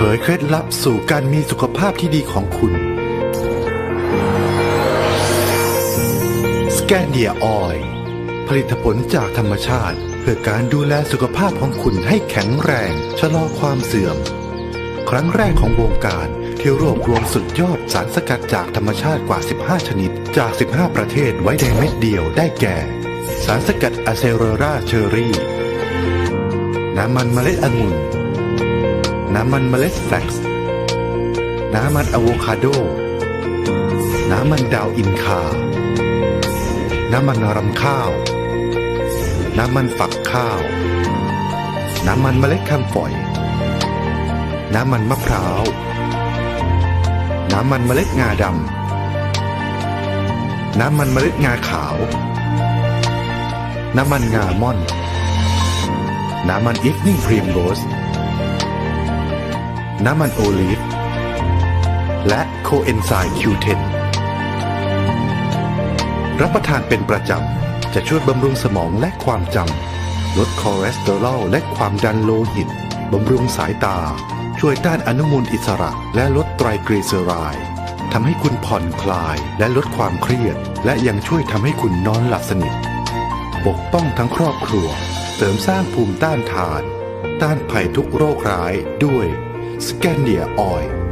เผยเคล็ดลับสู่การมีสุขภาพที่ดีของคุณ สแกนเดียออยผลิตผลจากธรรมชาติ เพื่อการดูแลสุขภาพของคุณให้แข็งแรง ชะลอความเสื่อม ครั้งแรกของวงการที่รวบรวมสุดยอดสารสกัดจากธรรมชาติกว่า 15 ชนิด จาก 15 ประเทศไว้ในเม็ดเดียวได้แก่ สารสกัดอะเซโรราเชอรี่ น้ำมันเมล็ดองุ่น น้ำมันเมล็ดแฟลกซ์น้ำมันอะโวคาโด น้ำมันดาวอินคา น้ำมันรำข้าว น้ำมันฝักข้าว น้ำมันเมล็ดคำฝอย น้ำมันมะพร้าว น้ำมันเมล็ดงาดำ น้ำมันเมล็ดงาขาว น้ำมันงาม่อน น้ำมันอีฟนิ่งพรีมโรส น้ำมันโอลีฟ และโคเอนไซม์ Q10 รับประทานเป็นประจำ จะช่วยบำรุงสมองและความจำ ลดคอเลสเตอรอลและความดันโลหิต บำรุงสายตา ช่วยต้านอนุมูลอิสระ และลดไตรกลีเซอไรด์ทำให้คุณผ่อนคลายและลดความเครียด และยังช่วยทำให้คุณนอนหลับสนิท ปกป้องทั้งครอบครัว เสริมสร้างภูมิต้านทาน ต้านภัยทุกโรคร้ายด้วย สแ